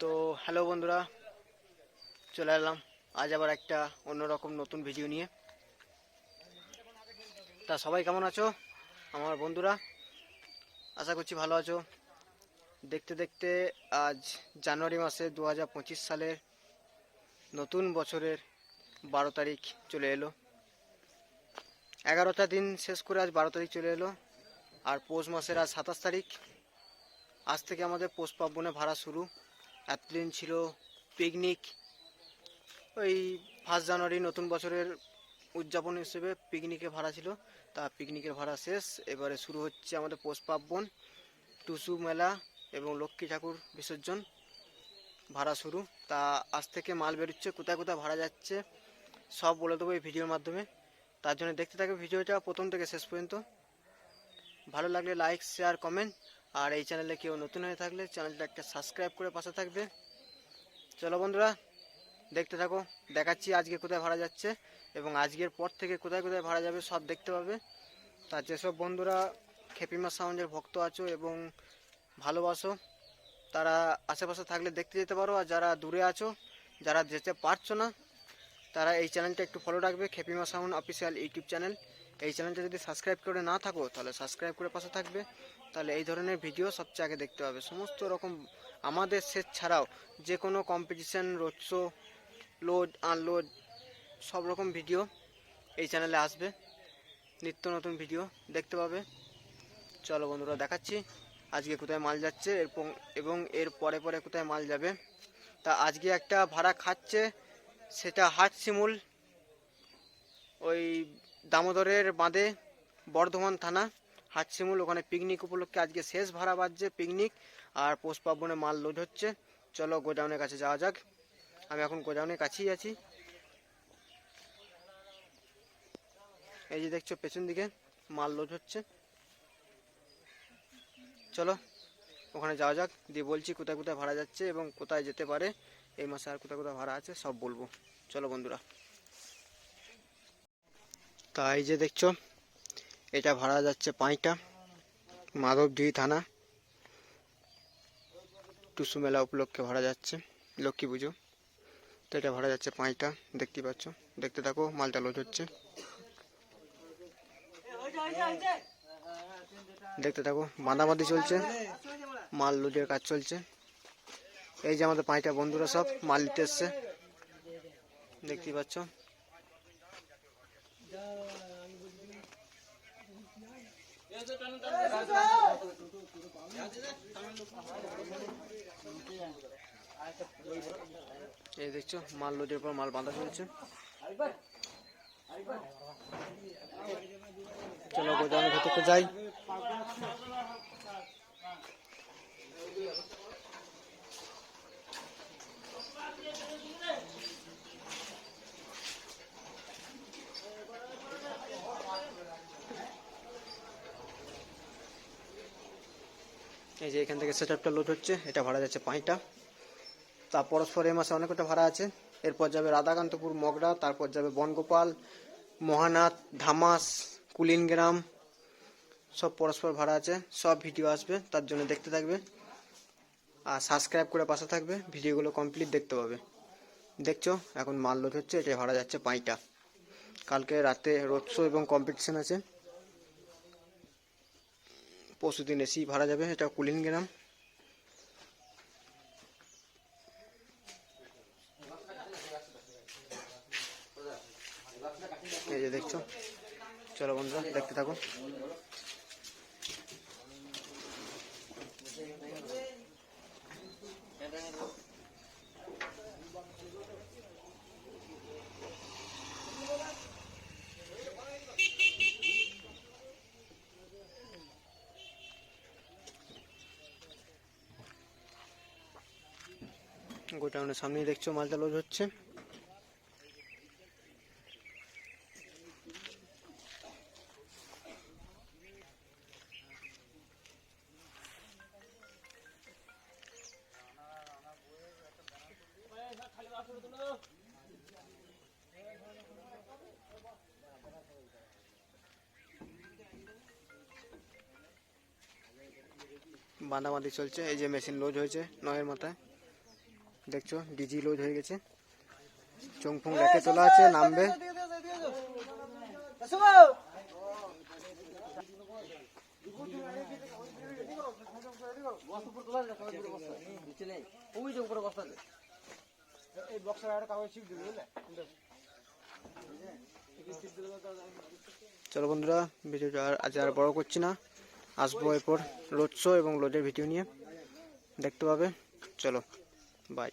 তো হ্যালো বন্ধুরা, চলে এলাম। আজ আবার একটা অন্যরকম নতুন ভিডিও নিয়ে। তা সবাই কেমন আছো? আমার বন্ধুরা, আশা করছি ভালো আছো। দেখতে দেখতে আজ জানুয়ারি মাসে দু হাজার পঁচিশ সালের নতুন বছরের বারো তারিখ চলে এলো। এগারোটা দিন শেষ করে আজ বারো তারিখ চলে এলো। আর পৌষ মাসের আজ সাতাশ তারিখ। আজ থেকে আমাদের পৌষ পার্বণে ভাড়া শুরু। এতদিন ছিল পিকনিক ওই ফার্স্ট জানুয়ারি নতুন বছরের উদযাপন হিসেবে পিকনিকের ভাড়া ছিল। তা পিকনিকের ভাড়া শেষ। এবারে শুরু হচ্ছে আমাদের পৌষ পার্বণ, টুসু মেলা এবং লক্ষ্মী ঠাকুর বিসর্জন। ভাড়া শুরু। তা আজ থেকে মাল বেরোচ্ছে, কোথায় কোথায় ভাড়া যাচ্ছে, সব বলে দেবো এই ভিডিওর মাধ্যমে। তার জন্য দেখতে থাকবে ভিডিওটা প্রথম থেকে শেষ পর্যন্ত। ভালো লাগলে লাইক শেয়ার কমেন্ট আর এই চ্যানেলে কেউ নতুন হয়ে থাকলে চ্যানেলটা একটা সাবস্ক্রাইব করে পাশে থাকবে। চলো বন্ধুরা, দেখতে থাকো, দেখাচ্ছি আজকে কোথায় ভাড়া যাচ্ছে এবং আজকের পর থেকে কোথায় কোথায় ভাড়া যাবে সব দেখতে পাবে। তার যেসব বন্ধুরা খেপিমা সাউন্ডের ভক্ত আছো এবং ভালোবাসো, তারা আশেপাশে থাকলে দেখতে যেতে পারো। আর যারা দূরে আছো, যারা যেতে পারছ না, তারা এই চ্যানেলটা একটু ফলো রাখবে, Khepima sound official YouTube channel এই চ্যানেলটা যদি সাবস্ক্রাইব করে না থাকো, তাহলে সাবস্ক্রাইব করে পাশে থাকবে। তাহলে এই ধরনের ভিডিও সবচেয়ে আগে দেখতে হবে সমস্ত রকম আমাদের সেট ছাড়াও যে কোনো competition road show load unload সব রকম ভিডিও এই চ্যানেলে আসবে। নিত্য নতুন ভিডিও দেখতে পাবে। চলো বন্ধুরা, দেখাচ্ছি আজকে কোথায় মাল যাচ্ছে এবং এবং এর পরে পরে কোথায় মাল যাবে। তা আজকে একটা ভাড়া খাচ্ছে, সেটা হাট শিমুল ওই দামোদরের বাঁধে বর্ধমান থানা, হাটশিমুল। ওখানে পিকনিক উপলক্ষে আজকে শেষ ভাড়া বাজছে পিকনিক আর পৌষ পার্বণে মাল লোড হচ্ছে। চলো গোডাউনের কাছে যাওয়া যাক। আমি এখন গোডাউনের কাছেই আছি। এই যে দেখছ পেছন দিকে মাল লোড হচ্ছে। চলো ওখানে যাওয়া যাক। দিয়ে বলছি কোথায় কোথায় ভাড়া যাচ্ছে এবং কোথায় যেতে পারে। এই মাসে আর কোথায় কোথায় ভাড়া আছে সব বলব। চলো বন্ধুরা। তা এই যে দেখছ, এটা ভাড়া যাচ্ছে পাঁচটা মাধবডিহি থানা, টুসু মেলা উপলক্ষে ভাড়া যাচ্ছে, লক্ষ্মী পুজো, তো এটা ভাড়া যাচ্ছে পাঁচটা, দেখতে পাচ্ছ, দেখতে থাকো, মালটা লোড হচ্ছে। দেখতে থাকো বাঁধাবাঁধি চলছে, মাল লোডের কাজ চলছে। এই যে আমাদের পাঁচটা বন্ধুরা সব মাল নিতে এসছে দেখতেই পাচ্ছ এই দেখছ মাল লোডের পর মাল বাঁধা চলছে চলো গোদামের ভেতরটা যাই। এই যে এখান থেকে সেট আপটা লোড হচ্ছে, এটা ভাড়া যাচ্ছে পাঁচটা তা পরস্পর এ মাসে অনেক কটা ভাড়া আছে। এরপর যাবে রাধাকান্তপুর, মগরা, তারপর যাবে বনগোপাল, মহানাথ, ধামাস, কুলিনগ্রাম, সব পরস্পর ভাড়া আছে। সব ভিডিও আসবে, তার জন্য দেখতে থাকবে। আর সাবস্ক্রাইব করে পাশে থাকবে ভিডিওগুলো কমপ্লিট দেখতে পাবে। দেখছ? এখন মাল লোড হচ্ছে এটা ভাড়া যাচ্ছে পাঁচটা কালকে রাতে রোড শো এবং কম্পিটিশন আছে। পরশু দিন এসি ভাড়া যাবে এটা কুলিনগ্রাম এই যে দেখছ চলো বন্ধুরা দেখতে থাকো গোটাউনের সামনেই দেখছ মালটা লোড হচ্ছে। বাঁধাবাঁধি চলছে, এই যে মেশিন লোড হয়েছে নয়ের মাথায়। দেখছ ডিজি লোড হয়ে গেছে। চংফুং রেখে তোলা আছে নামবে। চলো বন্ধুরা ভিডিওটা আর আজ আর বড় করছি না। আসব এরপর রোড শো এবং লোডের ভিডিও নিয়ে। দেখতে পাবে? চলো। বাই